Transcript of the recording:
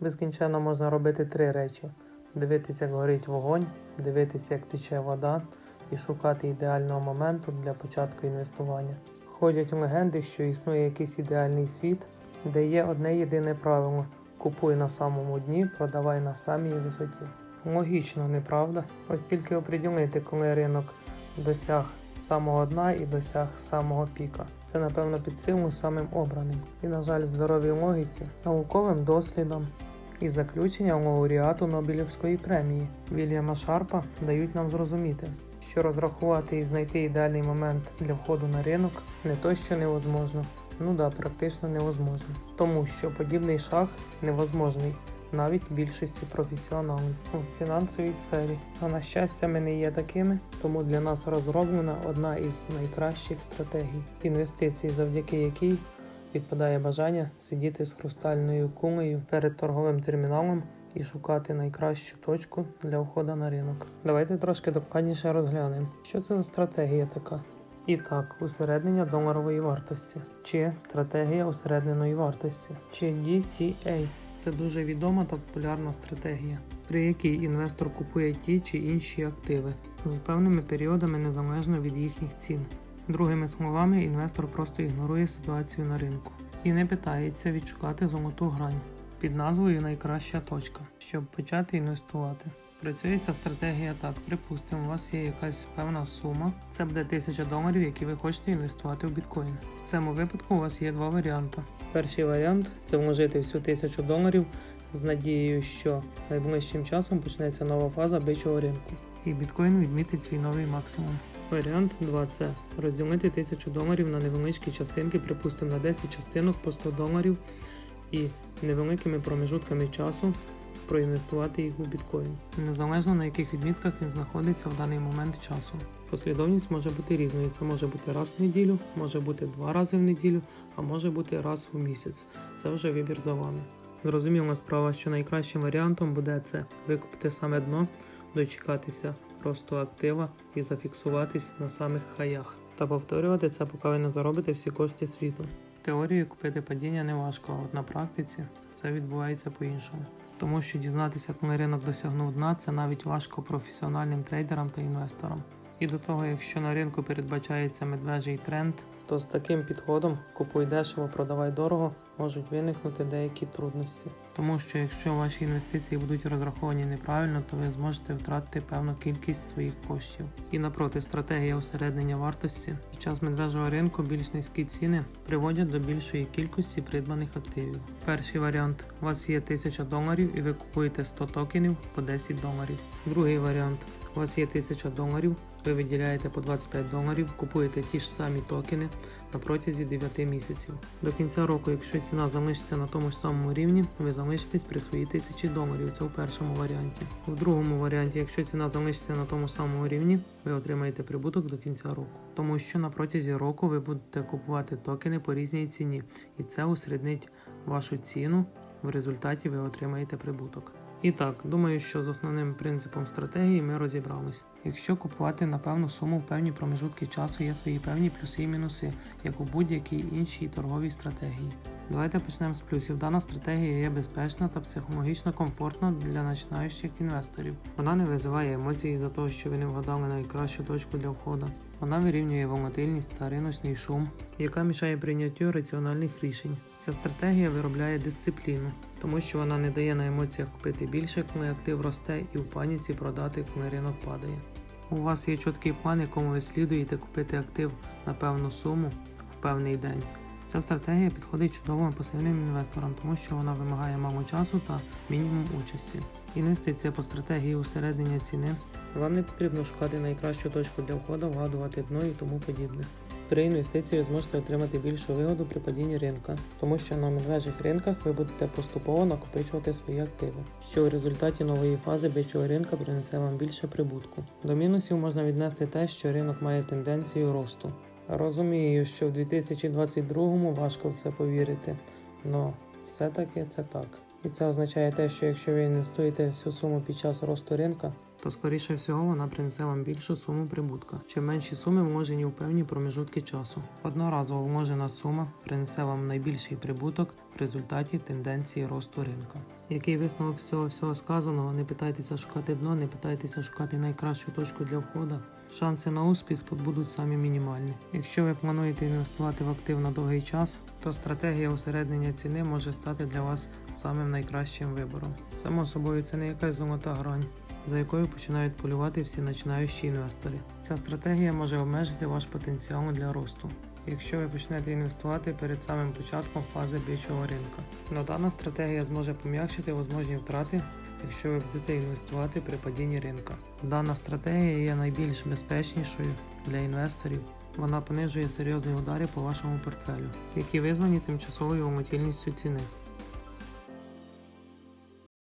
Безкінченно можна робити три речі: дивитися, як горить вогонь, дивитися, як тече вода, і шукати ідеального моменту для початку інвестування. Ходять легенди, що існує якийсь ідеальний світ, де є одне єдине правило: купуй на самому дні, продавай на самій висоті. Логічно, неправда? Ось тільки оприділити, коли ринок досяг самого дна і досяг самого піка. Це напевно під силу самим обраним. І, на жаль, здоровій логіці, науковим дослідам і заключенням лауреату Нобелівської премії Вільяма Шарпа дають нам зрозуміти, що розрахувати і знайти ідеальний момент для входу на ринок не то що невозможно, ну да, практично невозможно. Тому що подібний шаг невозможний навіть більшості професіоналів у фінансовій сфері. А на щастя, ми не є такими, тому для нас розроблена одна із найкращих стратегій інвестицій, завдяки якій відпадає бажання сидіти з хрустальною кулею перед торговим терміналом і шукати найкращу точку для входу на ринок. Давайте трошки докладніше розглянемо, що це за стратегія така. І так, усереднення доларової вартості, чи стратегія усередненої вартості, чи DCA. Це дуже відома та популярна стратегія, при якій інвестор купує ті чи інші активи з певними періодами незалежно від їхніх цін. Другими словами, інвестор просто ігнорує ситуацію на ринку і не питається відшукати золоту грань під назвою Найкраща точка, щоб почати інвестувати. Працює ця стратегія так. Припустимо, у вас є якась певна сума. Це буде 1000 доларів, які ви хочете інвестувати в біткоін. В цьому випадку у вас є два варіанти. Перший варіант це вложити всю 1000 доларів з надією, що найближчим часом почнеться нова фаза бичого ринку, і біткоін відмітить свій новий максимум. Варіант 2 це розділити 1000 доларів на невеличкі частинки, припустимо на 10 частинок по 100 доларів і невеликими промежутками часу проінвестувати їх у біткоін, незалежно на яких відмітках він знаходиться в даний момент часу. Послідовність може бути різною. Це може бути раз в неділю, може бути два рази в неділю, а може бути раз у місяць. Це вже вибір за вами. Зрозуміла справа, що найкращим варіантом буде це викупити саме дно, дочекатися росту актива і зафіксуватись на самих хаях. Та повторювати це, поки ви не заробите всі кошти світу. Теорію купити падіння не важко, а от на практиці все відбувається по-іншому. Тому що дізнатися, коли ринок досягнув дна, це навіть важко професіональним трейдерам та інвесторам. І до того, якщо на ринку передбачається медвежий тренд, то з таким підходом купуй дешево, продавай дорого, можуть виникнути деякі трудності. Тому що якщо ваші інвестиції будуть розраховані неправильно, то ви зможете втратити певну кількість своїх коштів. І напроти, стратегія усереднення вартості під час медвежого ринку більш низькі ціни приводять до більшої кількості придбаних активів. Перший варіант: у вас є 1000 доларів і ви купуєте 100 токенів по 10 доларів. Другий варіант. У вас є 1000 доларів, ви виділяєте по 25 доларів, купуєте ті ж самі токени на протязі 9 місяців. До кінця року, якщо ціна залишиться на тому ж самому рівні, ви залишитесь при своїй 1000 доларів. Це в першому варіанті. В другому варіанті, якщо ціна залишиться на тому самому рівні, ви отримаєте прибуток до кінця року. Тому що на протязі року ви будете купувати токени по різній ціні, і це усереднить вашу ціну. В результаті ви отримаєте прибуток. І так, думаю, що з основним принципом стратегії ми розібрались. Якщо купувати на певну суму в певні промежутки часу, є свої певні плюси і мінуси, як у будь-якій іншій торговій стратегії. Давайте почнемо з плюсів. Дана стратегія є безпечна та психологічно комфортна для починаючих інвесторів. Вона не визиває емоцій за того, що ви не вгадали найкращу точку для входу. Вона вирівнює волатильність та риночний шум, яка мішає прийняттю раціональних рішень. Ця стратегія виробляє дисципліну, тому що вона не дає на емоціях купити більше, коли актив росте, і в паніці продати, коли ринок падає. У вас є чіткий план, якому ви слідуєте купити актив на певну суму в певний день. Ця стратегія підходить чудово пасивним інвесторам, тому що вона вимагає мало часу та мінімум участі. Інвестиція по стратегії усереднення ціни. Вам не потрібно шукати найкращу точку для входу, вгадувати дно і тому подібне. При інвестиції ви зможете отримати більшу вигоду при падінні ринка, тому що на медвежих ринках ви будете поступово накопичувати свої активи, що у результаті нової фази бичого ринка принесе вам більше прибутку. До мінусів можна віднести те, що ринок має тенденцію росту. Розумію, що в 2022-му важко в це повірити, але все-таки це так. І це означає те, що якщо ви інвестуєте всю суму під час росту ринка, то скоріше всього вона принесе вам більшу суму прибутка. Чи менші суми вложені у певні проміжутки часу. Одноразово вложена сума принесе вам найбільший прибуток в результаті тенденції росту ринка. Який висновок з цього всього сказаного? Не питайтеся шукати дно, не питайтеся шукати найкращу точку для входу. Шанси на успіх тут будуть самі мінімальні. Якщо ви плануєте інвестувати в актив на довгий час, то стратегія усереднення ціни може стати для вас самим найкращим вибором. Само собою, це не якась золота грань, за якою починають полювати всі починаючі інвестори. Ця стратегія може обмежити ваш потенціал для росту. Якщо ви почнете інвестувати перед самим початком фази бичого ринку. но дана стратегія зможе пом'якшити возможні втрати, якщо ви будете інвестувати при падінні ринка. Дана стратегія є найбільш безпечнішою для інвесторів. Вона понижує серйозні удари по вашому портфелю, які визвані тимчасовою волатильністю ціни.